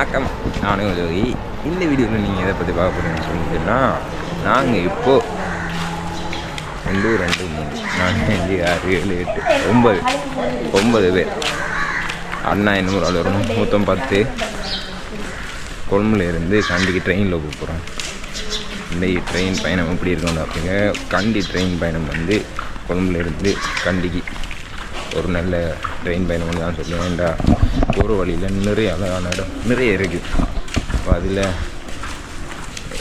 வணக்கம். நானும் ஜோதி. இந்த வீடியோவில் நீங்கள் எதை பற்றி பார்க்க போகிறீங்கன்னு சொன்னீங்கன்னா நாங்கள் இப்போது ரெண்டு ரெண்டு மூணு நாலு அஞ்சு ஆறு ஏழு எட்டு ஒம்பது ஒம்பது பேர். அண்ணா இன்னொரு ஆள் வரணும் மொத்தம் பத்து. கொழும்புல இருந்து கண்டிக்கு ட்ரெயினில் போகிறோம் இந்த ட்ரெயின் பயணம் எப்படி இருக்கணும் அப்படிங்க கண்டி ட்ரெயின் பயணம் வந்து கொழும்புல இருந்து கண்டிக்கு ஒரு நல்ல ட்ரெயின் பயணம் தான் சொல்லுவேன். ஏன்டா போகிற வழியில் நிறைய அழகான இடம் நிறைய இருக்குது அப்போ அதில்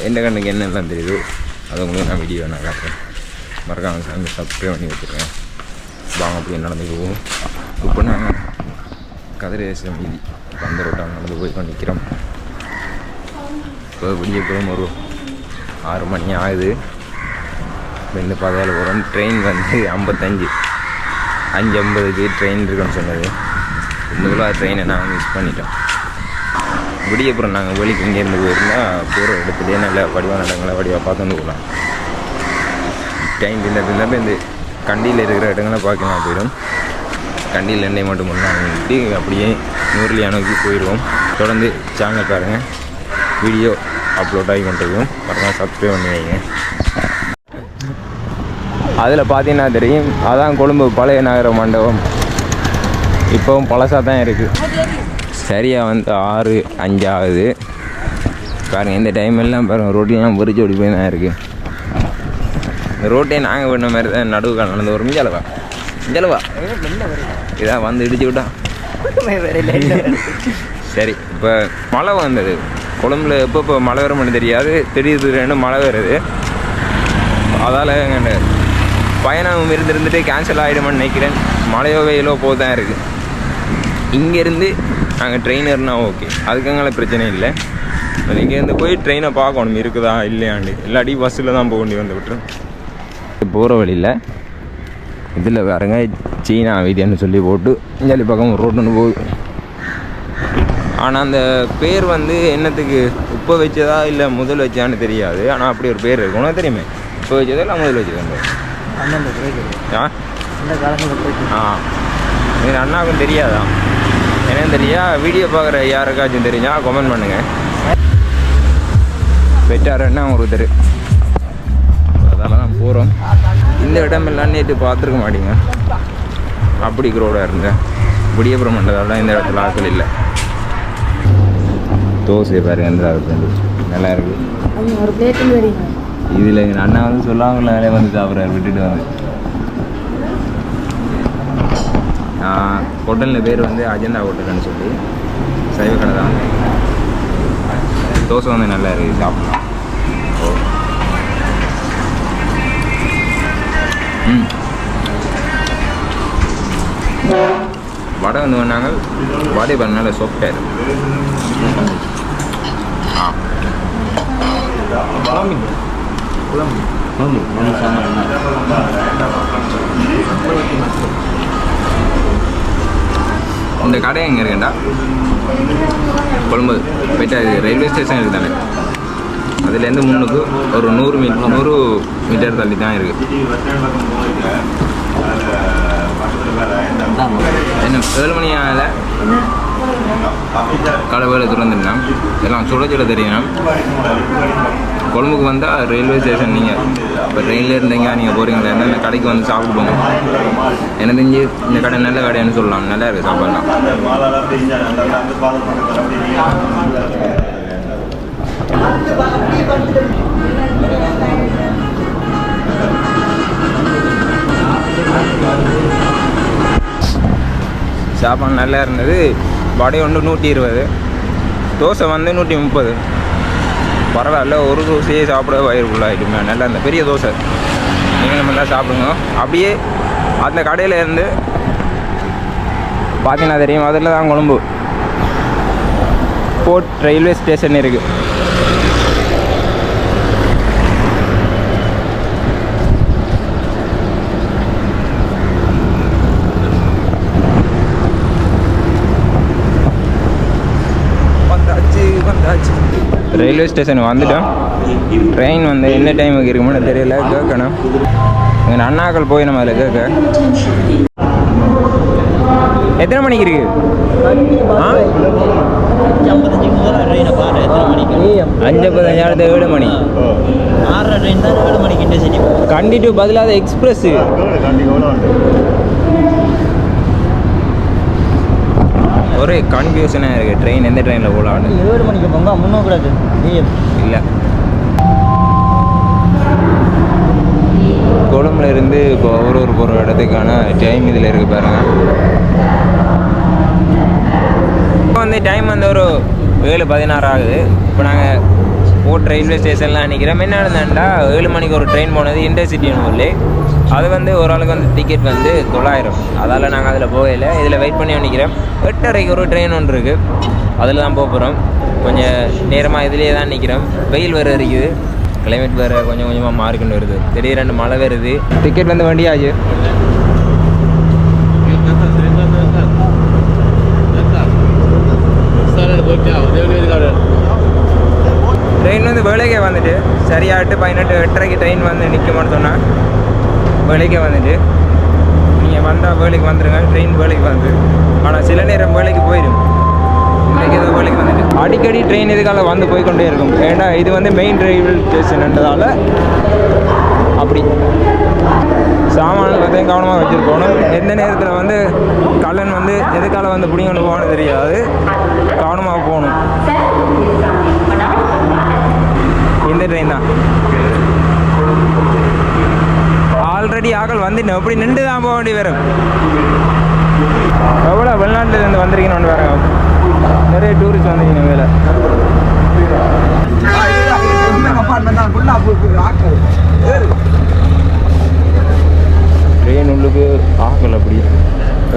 எந்த கண்ணுக்கு என்னெல்லாம் தெரியுதோ அதை உங்களுக்கு நான் வீடியோ நான் காட்டுறேன். மறக்காம சாமி சப்ஸ்கிரைப் பண்ணி வச்சுருக்கேன். வாங்க அப்படியே நடந்து போவோம் இப்போ நாங்கள் கதிரேசம் மீதி அந்த ரோட்டாக நடந்து போய் இப்போ நிற்கிறோம் இப்போ விடியப்புறம் ஒரு ஆறு மணி ஆகுது. ரெண்டு பகல் போகிறோம் ட்ரெயின் வந்து ஐம்பத்தஞ்சு. அஞ்சு ஐம்பதுக்கு ட்ரெயின் இருக்குன்னு சொன்னது. முதலாக ட்ரெயினை நாங்கள் மிஸ் பண்ணிட்டோம். விடியப்புறம் நாங்கள் வெளிக்கு இங்கேருந்து போயிருந்தால் போகிற இடத்துலேயே நல்ல வடிவான இடங்களை வடிவாக பார்த்துட்டு போகலாம் ட்ரெயின் இல்லதுனால இந்த கண்டியில் இருக்கிற இடங்களை பார்க்கலாம் போயிடும். கண்டியில் எண்ணெய் மட்டும் பண்ணாங்கன்ட்டு அப்படியே நூறுலியா நோக்கி போயிடுவோம் தொடர்ந்து சேனல் பாருங்கள் வீடியோ அப்லோட் ஆகி கொண்டிருக்கும். பாருங்கள் சப்ஸ்கிரைப் பண்ணி வைங்க. அதில் பார்த்தீங்கன்னா தெரியும் அதான் கொழும்பு பழைய நகர மண்டபம். இப்போவும் பழசாக தான் இருக்குது சரியாக வந்து ஆறு அஞ்சு ஆகுது. பாருங்கள் இந்த டைம் எல்லாம் பாருங்கள் ரோட்லாம் பொறிச்சு ஓடி போய் தான் இருக்குது இந்த ரோட்டே நாங்கள் பண்ண மாதிரி தான் நடுவு நடந்து வரும். இஞ்சளவா இஞ்சளவா இதான் வந்து இடிச்சு விட்டான் சரி இப்போ மழை வந்தது. கொழும்புல எப்போ இப்போ மழை வரும்னு தெரியாது. திடீர் திடீர்னு மழை வருது. அதால் எங்க பயணம் இருந்திருந்துட்டு கேன்சல் ஆகிடுமான்னு நினைக்கிறேன். மழையோ வெயிலோ போதான் தான் இருக்குது இங்கேருந்து நாங்கள் ட்ரெயின் ஏறினா ஓகே அதுக்கங்கள பிரச்சனை இல்லை. இங்கேருந்து போய் ட்ரெயினை பார்க்கணும். இருக்குதா இல்லையாண்டு இல்லாட்டி பஸ்ஸில் தான் போக வேண்டி வந்து விட்டுரும் போகிற வழியில் இதில் பாருங்க சீனா வீதின்னு சொல்லி போட்டு இஞ்சாலி பக்கம் ரோட்டு ஒன்று போகுது. ஆனால் அந்த பேர் வந்து என்னத்துக்கு? இப்போ வச்சதா இல்லை முதல் வச்சான்னு தெரியாது. ஆனால் அப்படி ஒரு பேர் இருக்கணும் தெரியுமே? இப்போ வச்சதா இல்லை முதல் வச்சதா? அண்ணன் கேட்குது ஆ? இந்த காலத்தில் போயிட்டு ஆ. எங்கள் அண்ணாவுக்கும் தெரியாதா? எனக்கு தெரியா? வீடியோ பார்க்குற யாருக்காச்சும் தெரிஞ்சா கமெண்ட் பண்ணுங்கள் பெற்றாருன்னா ஒருத்தர். அதெல்லாம் தான் போகிறோம் இந்த இடமெல்லாம் நேற்று பார்த்துருக்க மாட்டீங்க. அப்படி க்ரோடாக இருந்தேன். விடியபுரம் மண்டலம் இந்த இடத்துல ஆட்கள் இல்லை. தோசை பாருங்க எந்த இருக்கு நல்லா இருக்கு. இதில் எங்கள் அண்ணா வந்து சொல்லாமல் வேலையை வந்து சாப்பிட்றாரு விட்டுட்டு வந்து நான் ஹோட்டலில் பேர் வந்து அஜந்தா ஹோட்டல்னு சொல்லி சைவ கடை தான். தோசை வந்து நல்லா இருக்குது சாப்பிட்லாம். ஓ ம். வடை வந்து வந்தாங்க வடை பண்ணால சாஃப்டாக இருக்கு ஆ இந்த கடை எங்கே இருக்குண்டா கொழும்பு. போயிட்டு ரயில்வே ஸ்டேஷன் இருக்குது தானே அதுலேருந்து முன்னுக்கு ஒரு நூறு மீ நூறு மீட்டர் தள்ளி தான் இருக்குது என்ன ஏழு மணி ஆகல? கடை வேலை திறந்துருந்தான். எல்லாம் சுட சுட தெரியணும் கொழம்புக்கு வந்தால் ரயில்வே ஸ்டேஷன் நீங்கள் இப்போ ட்ரெயினில் இருந்தீங்க நீங்கள் போகிறீங்களா இந்த கடைக்கு வந்து சாப்பிட்டு போங்க எனக்கு தெரிஞ்சு இந்த கடை நல்ல கடைன்னு சொல்லலாம். நல்லா இருக்குது சாப்பாடுலாம். சாப்பாடு நல்லா இருந்தது. வடை ஒன்று நூற்றி இருபது. தோசை வந்து நூற்றி முப்பது. பரவாயில்ல ஒரு தோசையே சாப்பிட வயிறு ஃபுல்லாகிடுமே நல்லா இந்த பெரிய தோசை. நீங்களும் நல்லா சாப்பிடுங்க. அப்படியே அந்த கடையில் இருந்து பார்த்தீங்கன்னா தெரியும் அதில் தான் கொழும்பு. போர்ட் ரயில்வே ஸ்டேஷன் இருக்குது ரயில்வே ஸ்டேஷன் வந்துட்டோம். ட்ரெயின் வந்து என்ன டைமுக்கு இருக்குமோ தெரியல. கேட்கணும். எங்கள் அண்ணாக்கள் போய் நம்ம அதில் கேட்க. எத்தனை மணிக்கு இருக்கு? அஞ்சு பதினஞ்சாயிரத்து ஏழு மணி. ஆறரை ட்ரெயின் தான் ஏழு மணிக்கு கண்டிட்டு பதிலாக எக்ஸ்பிரஸ்ஸு ஒரே கன்ஃபியூஷனாக இருக்குது ட்ரெயின் எந்த ட்ரெயினில் போகலான்னு ஏழு மணிக்கு போங்க முன்னோ கூடாது இல்லை. கொழும்புல இருந்து இப்போ ஒரு ஒரு போகிற இடத்துக்கான டைம் இதில் இருக்கு பாருங்க. இப்போ வந்து டைம் வந்து ஒரு ஏழு பதினாறு ஆகுது. இப்போ நாங்கள் போட் ரயில்வே ஸ்டேஷன்லாம் நிற்கிறோம் என்ன நடந்தாண்டா ஏழு மணிக்கு ஒரு ட்ரெயின் போனது இன்டர்சிட்டின்னு சொல்லி அது வந்து ஒரு ஆளுக்கு வந்து டிக்கெட் வந்து தொள்ளாயிரம். அதால் நாங்கள் அதில் போகல. இதில் வெயிட் பண்ணி நிற்கிறோம் எட்டரைக்கு ஒரு ட்ரெயின் ஒன்று இருக்குது அதில் தான் போக போகிறோம் கொஞ்சம் நேரமாக இதுலேயே தான் நிற்கிறோம் வெயில் வேறு இருக்குது கிளைமேட் வேறு கொஞ்சம் கொஞ்சமாக மாறிக்கின்னு வருது. திடீரெண்டு மழை வருது. டிக்கெட் வந்து வண்டியாச்சு. ட்ரெயின் வந்து வேலைக்கே வந்துட்டு சரியாகிட்டு பதினெட்டு எட்டரைக்கு ட்ரெயின் வந்து நிற்க மாட்டோம்னா வேலைக்கே வந்துட்டு. நீங்கள் வந்தால் வேலைக்கு வந்துடுங்க ட்ரெயின் வேலைக்கு வந்து. ஆனால் சில நேரம் வேலைக்கு போயிடும் இன்றைக்கி ஏதோ வேலைக்கு வந்துட்டு. அடிக்கடி ட்ரெயின் இதுக்கால வந்து போய் கொண்டே இருக்கும்? ஏன்னா இது வந்து மெயின் ரயில்வே ஸ்டேஷன்ன்றதால அப்படி. சாமான்கள் பற்றியும் கவனமாக வச்சுருக்கணும். எந்த நேரத்தில் வந்து கல்லன் வந்து எதுக்கால வந்து பிடிங்கொண்டு போகணும்னு தெரியாது. கவனமாக போகணும். இந்த ட்ரெயின் தான். ஆல்ரெடி ஆக்கள் வந்துட்டு அப்படி நின்று தான் போக வேண்டி வரும். எவ்வளோ வெளிநாட்டுல இருந்து வந்திருக்கீங்கன்னு வர நிறைய டூரிஸ்ட் வந்திருக்கீங்க வேலை ட்ரெயின் உள்ளுக்கு ஆக்கல் அப்படி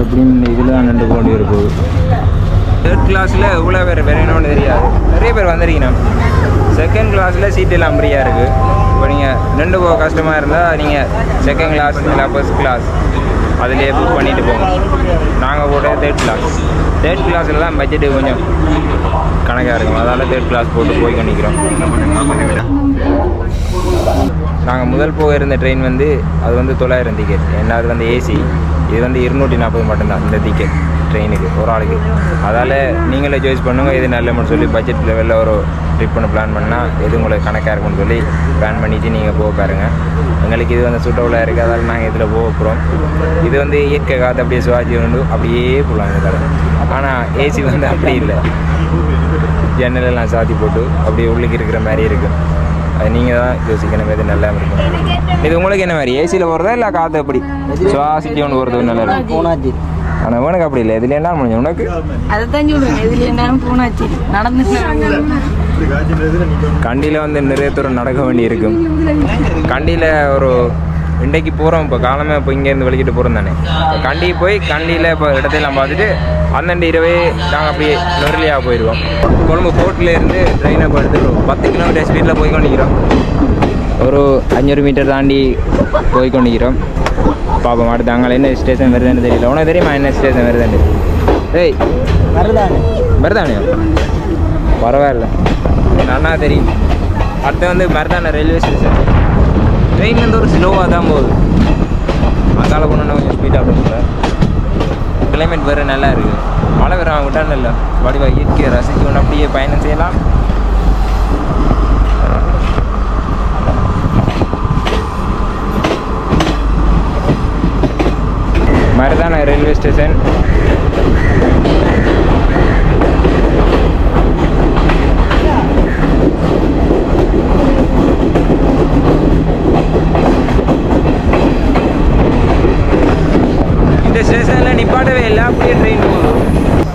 எப்படின்னு இதில் தான் நின்று போக வேண்டி போகுது தேர்ட் கிளாஸில் எவ்வளோ பேர் வேணும்னு தெரியாது. நிறைய பேர் வந்திருக்கீங்க. செகண்ட் கிளாஸில் சீட் எல்லாம் ஃப்ரீயாக இருக்குது இப்போ நீங்கள் நின்று போக கஷ்டமாக இருந்தால் நீங்கள் செகண்ட் கிளாஸ் இல்லை ஃபர்ஸ்ட் கிளாஸ் அதிலே புக் பண்ணிட்டு போங்க. நாங்கள் கூட தேர்ட் கிளாஸ் தேர்ட் கிளாஸில் தான் பட்ஜெட்டு கொஞ்சம் கணக்காக இருக்கும். அதனால் தேர்ட் கிளாஸ் போட்டு போய் நிற்கிறோம் நாங்கள் முதல் போக இருந்த ட்ரெயின் வந்து அது வந்து தொள்ளாயிரம் டிக்கெட் என்ன அது வந்து ஏசி இது வந்து இருநூற்றி நாற்பது மட்டும்தான் இந்த டிக்கெட் ட்ரெயினுக்கு ஒரு ஆளுக்கு. அதால் நீங்களே சாய்ஸ் பண்ணுங்கள் எது நல்லமுன்னு சொல்லி பட்ஜெட் லெவலில் ஒரு ட்ரிப் பண்ண பிளான் பண்ணால் எது உங்களுக்கு கணக்காக இருக்கும்னு சொல்லி பிளான் பண்ணிவிட்டு நீங்கள் போக பாருங்கள் எங்களுக்கு இது வந்து சூட்டபுளாக இருக்குது அதால் நாங்கள் இதில் போக போகிறோம் இது வந்து இயற்கை காற்று அப்படியே சுவாஜி உண்டு அப்படியே போகலாம் இதில் ஆனால் ஏசி வந்து அப்படி இல்லை. ஜன்னலெல்லாம் சாத்தி போட்டு அப்படியே உள்ளுக்கு இருக்கிற மாதிரி இருக்கும் அது நீங்கள் தான் யோசிக்கணும் எது நல்லா இருக்கும். இது உங்களுக்கு என்ன மாதிரி? ஏசியில் போகிறதா இல்லை காற்று எப்படி? சுவாசிச்சு ஒன்று போகிறது நல்லா இருக்கும். ஆனால் உனக்கு அப்படி இல்லை. இதுல என்ன முடியும் உனக்கு? அதைத்தான் சொல்லுவேன் இதுல என்ன போனாச்சு. நடந்து கண்டியில் வந்து நிறைய தூரம் நடக்க வேண்டி இருக்கும் கண்டியில் ஒரு இன்றைக்கு போகிறோம் இப்போ காலமே இப்போ இங்கேருந்து வெளிக்கிட்டு போகிறோம் தானே. கண்டி போய் கண்டியில் இப்போ இடத்தையெல்லாம் பார்த்துட்டு அந்தண்ட இரவே நாங்கள் அப்படியே நொரலியாக போயிடுவோம். கொழும்பு போர்ட்டில் இருந்து ட்ரெயினை எடுத்துக்கிறோம் பத்து கிலோமீட்டர் ஸ்பீடில் போய் கொண்டிருக்கிறோம் ஒரு அஞ்சூறு மீட்டர் தாண்டி போய் கொண்டிருக்கிறோம் பார்ப்போம் அடுத்து அங்கே என்ன ஸ்டேஷன் வருதுன்னு தெரியல. உனக்கு தெரியுமா என்ன ஸ்டேஷன் வருதுன்னு? ஏய் வருதானே? மருதானே பரவாயில்ல. நல்லா தெரியும். அடுத்து வந்து மருதான ரயில்வே ஸ்டேஷன் ட்ரெயின் வந்து ஒரு ஸ்லோவாக தான் போகுது. அங்கால போனோன்னா கொஞ்சம் ஸ்பீடாக போகுது கிளைமேட் வேறு நல்லா இருக்குது மழை வேறு விட்டான்னு இல்லை. வடிவா இயற்கையை ரசிச்சு கொண்டு அப்படியே பயணம் செய்யலாம் மருதான ரயில்வே ஸ்டேஷன் இந்த ஸ்டேஷனில் நிப்பாட்டவே இல்லை அப்படியே ட்ரெயின் போகுது.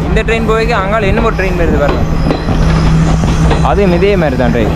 இந்த ட்ரெயின் போய்க்கு அங்கால இன்னும் ஒரு ட்ரெயின் வருது வரலாம் அதுவும் இதே மாதிரி தான் ட்ரெயின்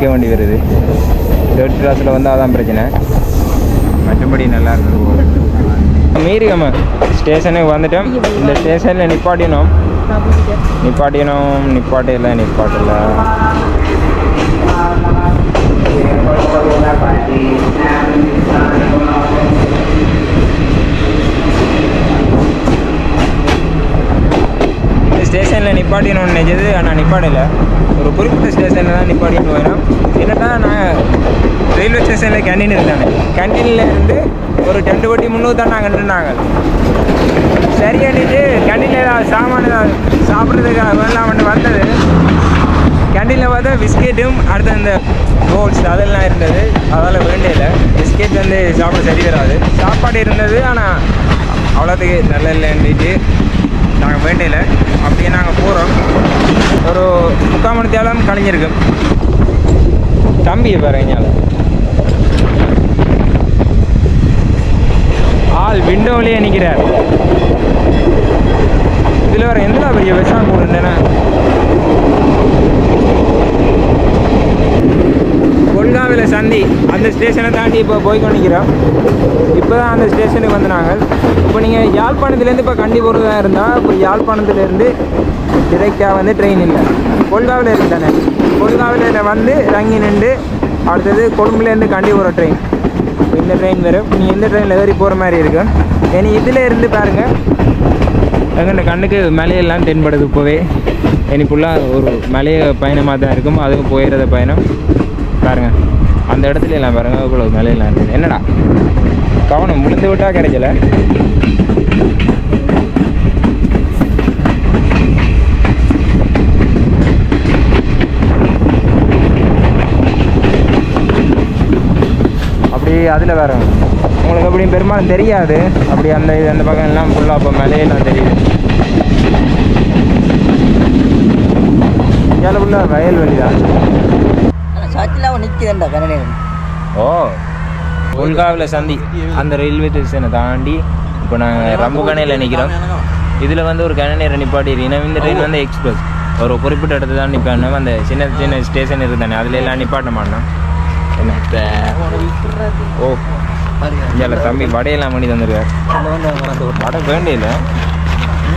நிற்க வேண்டி வருது. தேர்ட் கிளாஸில் வந்தால் தான் பிரச்சனை. மற்றபடி நல்லா இருக்குது மீறிகம்ம ஸ்டேஷனுக்கு வந்துட்டோம். இந்த ஸ்டேஷனில் நிப்பாட்டினோம். நிப்பாட்டினோம் நிப்பாட்டில நிப்பாட்டல. ஸ்டேஷனில் நிப்பாட்டினோன்னு நினைச்சது ஆனால் நிப்பாடலை ஒரு குறிப்பிட்ட ஸ்டேஷனில் தான் நிப்பாடிட்டு போயிடும் என்னென்னா நான் ரயில்வே ஸ்டேஷனில் கேன்டீன் இருந்தானே. கேன்டீனில் இருந்து ஒரு ரெண்டு வட்டி முந்நூறு தான் நாங்கள் நின்றுனாங்க. சரி அன்னிட்டு கேண்டீனில் ஏதாவது சாமான ஏதாவது சாப்பிட்றதுக்காக வேணாம்னு வந்தது. கேண்டீனில் பார்த்தா பிஸ்கெட்டும் அடுத்து இந்த ரோல்ஸ் அதெல்லாம் இருந்தது. அதால் வேண்டியதில்லை. பிஸ்கெட் வந்து சாப்பிட சரி வராது சாப்பாடு இருந்தது ஆனால் அவ்வளோத்துக்கு நல்ல இல்லைன்னுட்டு நாங்கள் வேண்டையில் அப்படியே நாங்கள் போகிறோம் ஒரு முக்கால் மணி தேலம் கழிஞ்சிருக்கு தம்பியை பாரு எங்களால் ஆள் விண்டோவிலேயே நிற்கிறார் இதில் வேறு எந்த பெரிய விஷம் கூடுண்டேன்னா கொல்காவில் சந்தி. அந்த ஸ்டேஷனை தாண்டி இப்போ போய் கொண்டிருக்கிறோம். இப்போ தான் அந்த ஸ்டேஷனுக்கு வந்து நாங்கள் இப்போ நீங்கள் யாழ்ப்பாணத்துலேருந்து இப்போ கண்டி போகிறதா இருந்தால் இப்போ யாழ்ப்பாணத்துலேருந்து டிரெக்டாக வந்து ட்ரெயின் இல்லை. கொல்காவில் இருக்கு தானே? கொல்காவில் வந்து இறங்கி நின்று அடுத்தது கொழும்புலேருந்து கண்டி போகிற ட்ரெயின் இந்த ட்ரெயின் வரும். நீங்கள் இந்த ட்ரெயினில் ஏறி போகிற மாதிரி இருக்கும்? இனி இதில் இருந்து பாருங்கள் எங்கள் கண்ணுக்கு மலையெல்லாம் தென்படுது இப்போவே. இனி ஃபுல்லாக ஒரு மலைய பயணமாக தான் இருக்கும். அதுவும் போயிடுற பயணம். பாருங்கள் அந்த இடத்துல எல்லாம் பாருங்க இவ்வளோ மேலே இருக்குது என்னடா? கவனம் முழுந்து விட்டால் கிடைக்கல. அப்படி அதில் வேற. உங்களுக்கு அப்படியும் பெரும்பாலும் தெரியாது. அப்படி அந்த இது அந்த பக்கம் எல்லாம் ஃபுல்லாக அப்போ மேலேயெல்லாம் தெரியுது. இங்கே ஃபுல்லாக வயல்வெளி தான் நிற்கிறேன்டா கனநேரம் ஓ கொல்காவில் சந்தி அந்த ரயில்வே ஸ்டேஷனை தாண்டி இப்போ நாங்கள் ரம்புகணையில் நிற்கிறோம் இதில் வந்து ஒரு கணநேரம் நிப்பாட்டி இருக்கீங்க இந்த ட்ரெயின் வந்து எக்ஸ்பிரஸ் ஒரு குறிப்பிட்ட இடத்துல தான் நிற்பாணும் அந்த சின்ன சின்ன ஸ்டேஷன் இருந்தானே அதில் எல்லாம் நிப்பாட்ட மாட்டோம் என்ன? ஓ இல்லை தம்பி வடையெல்லாம் பண்ணி தந்துருக்கார். வடை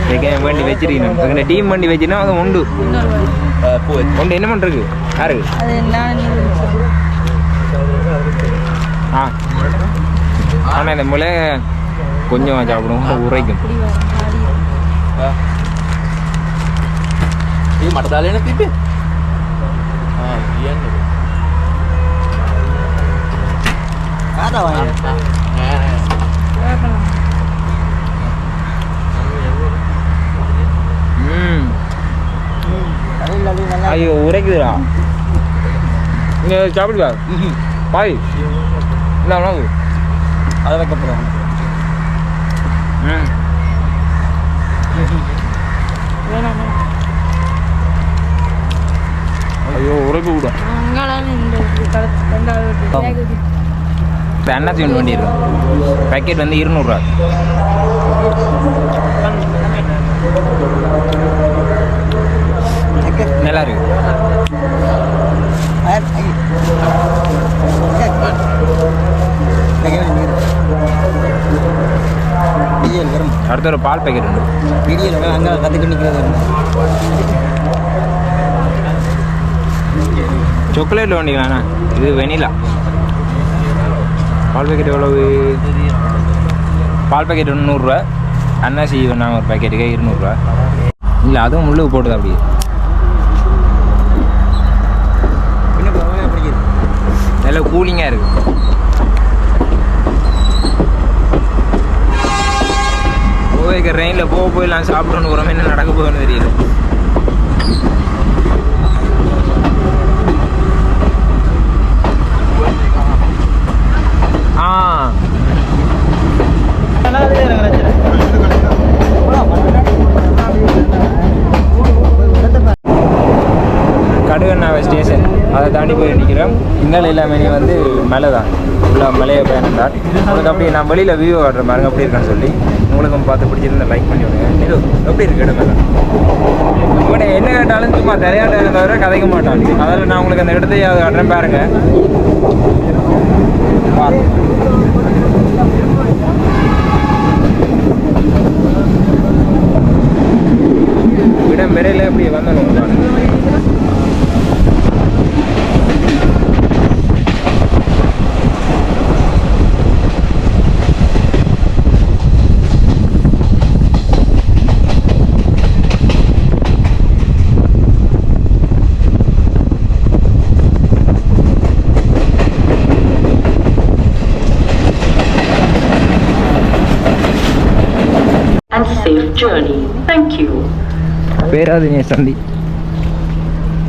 வைக்க வேண்டி வச்சிருக்கணும். எங்கள் டீம் வண்டி வச்சுன்னா அது உண்டு. உண்டு என்ன பண்ணுறது யாரு அது நான் ஆ ஆனால் இந்த முளை கொஞ்சம் சாப்பிடும் உரைக்கும். இப்படி வர மாடி Ini mata dalenya pipi. Iya nih. காதா வாங்க வேப்பலாம். ம். கடையில் அது நல்லா ஐயோ உரைக்குதுடா. இங்கே சாப்பிடுவா பாய். இல்லை உணவு அதை வைக்க போகிறோம் ம் வேணாம் வேணாம். ஐயோ. பேக் இது. இப்போ எண்ணாத்தி ஒன்று வண்டி இருக்கும் பேக்கெட் வந்து இருநூறுவா நல்லா இருக்கு டிஎல் வரும். அடுத்த ஒரு பால் பேக்கெட் உண்டு. டிஎல் அங்கே கற்றுக்கு நிற்கிறது சாக்லேட் வண்டிங்களாண்ணா இது வெனிலா பால் பேக்கெட் எவ்வளவு? பால் பேக்கெட் ஒன்று நூறுரூவா. அன்னாசி நாங்கள் ஒரு பேக்கெட்டுக்கு இருநூறுவா இல்லை அதுவும் முள்ளு அப்படியே போகவே பிடிக்குது நல்ல கூலிங்காக இருக்கு. போய் ரெயினில் போக போயிடலாம் சாப்பிடணுன்னு ஒரு என்ன நடக்க போகுதுன்னு தெரியல ஆ கடுகண்ணாவை ஸ்டேஷன் அதை தாண்டி போய் நிற்கிறோம் இன்னல் எல்லாமே நீ வந்து மலை தான் உள்ள மலையை பயணம் தான் உங்களுக்கு அப்படி நான் வெளியில் வியூ ஆடுற பாருங்க அப்படி இருக்கான்னு சொல்லி உங்களுக்கும் பார்த்து பிடிச்சிருந்தா லைக் பண்ணி விடுங்க. இது எப்படி இருக்கு இடம் எல்லாம்? என்ன கேட்டாலும் சும்மா தெரியாத தவிர கதைக்க மாட்டான் அதில் நான் உங்களுக்கு அந்த இடத்தையாவது ஆடுறேன் பாருங்க. பாருங்க இடம் விரையில் இப்படி வந்தணும் பாருங்க safe journey. Thank you. Peradeniya சந்தி.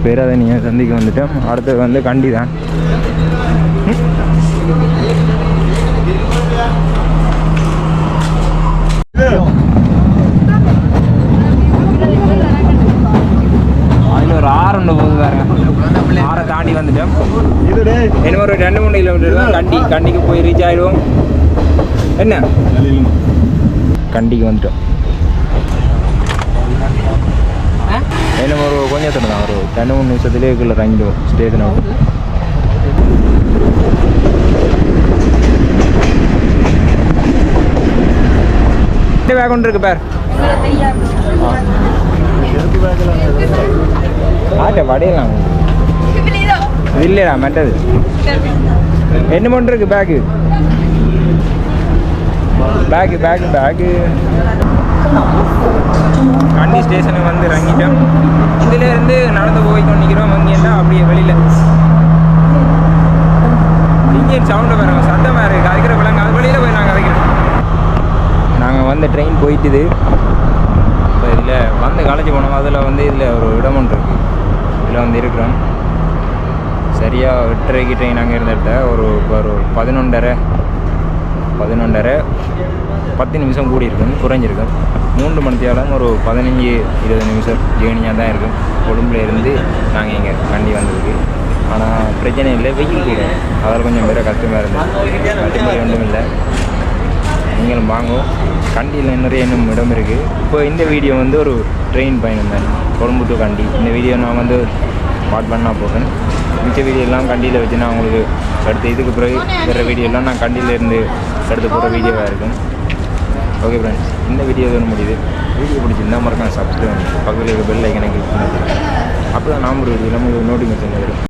பேராதனிய சந்திக்கு வந்துட்டோம். அடுத்தது வந்து கண்டி தான். அதில் ஒரு ஆறு ஒன்று போகுது பாருங்க. ஆறை தாண்டி வந்துட்டோம். இன்னும் ஒரு ரெண்டு மூணு கிலோமீட்டர் தான் கண்டி. கண்டிக்கு போய் ரீச் ஆகிடுவோம் என்ன? கண்டிக்கு வந்துட்டோம். இன்னும் ஒரு கொஞ்சம் தான் ஒரு ரெண்டு மூணு நிமிஷத்துலேயே கீழே இந்த பேக் ஒன்று இருக்கு பேர். ஆட்ட வடையலாம். இது இல்லைடா மெட்டது என்ன இருக்கு பேக்கு பேக்கு பேக்கு பேக்கு கண்டி ஸ்டேஷனுக்கு வந்து இறங்கிட்டோம். இதுல இருந்து நடந்து போய் கொண்டிருக்கிறோம். அங்கேன்னா அப்படியே வெளியில. இன்ஜின் சவுண்டு பாருங்க சத்தமாக இருக்குது கதைக்கிற பிள்ளைங்க அது வெளியில் போய் நாங்கள் கதைக்கிறோம் நாங்கள் வந்து ட்ரெயின் போயிட்டுது. இப்போ இதில் வந்து காலேஜ் போனோம். அதில் வந்து இதில் ஒரு இடம் ஒன்று இருக்குது இதில் வந்து இருக்கிறோம். சரியாக எட்டரைக்கு ட்ரெயின் அங்கே இருந்த இடத்த ஒரு இப்போ ஒரு பதினொன்றரை பதினொன்றரை. பத்து நிமிஷம் கூடி இருக்கும் குறைஞ்சிருக்கும். மூன்று மணித்தியாலும் ஒரு பதினஞ்சு இருபது நிமிஷம் ஜேர்னியாக தான் இருக்கும். கொழும்புல இருந்து நாங்கள் இங்கே கண்டி வந்திருக்கு ஆனால் பிரச்சனை இல்லை வெயில் கூட. அதில் கொஞ்சம் பேர கஷ்டமாக இருந்தது. மற்றபடி ஒன்றும் இல்லை. நீங்களும் வாங்கும் கண்டியில் நிறைய இன்னும் இடம் இருக்குது இப்போ இந்த வீடியோ வந்து ஒரு ட்ரெயின் பயணம் தான். கொழும்பு டு கண்டி இந்த வீடியோ நான் வந்து ஸ்பாட் பண்ணால் போகிறேன் மிச்ச வீடியோ எல்லாம் கண்டியில் வச்சு நான் உங்களுக்கு அடுத்து இதுக்கு பிறகு வேறு வீடியோ எல்லாம் நான் கண்டியில் இருந்து எடுத்து போகிற வீடியோவாக இருக்கும். ஓகே ஃப்ரெண்ட்ஸ் இந்த வீடியோ இதோட முடியுது. வீடியோ பிடிச்சிருந்தா மறக்காம சப்ஸ்கிரைப் பண்ணி பக்கத்தில் இருக்க பெல் ஐக்கனை கிளிக் பண்ணி அப்போ தான் நாம் ஒரு வீடியோ நமக்கு நோட்டிஃபிகேஷன் வரும்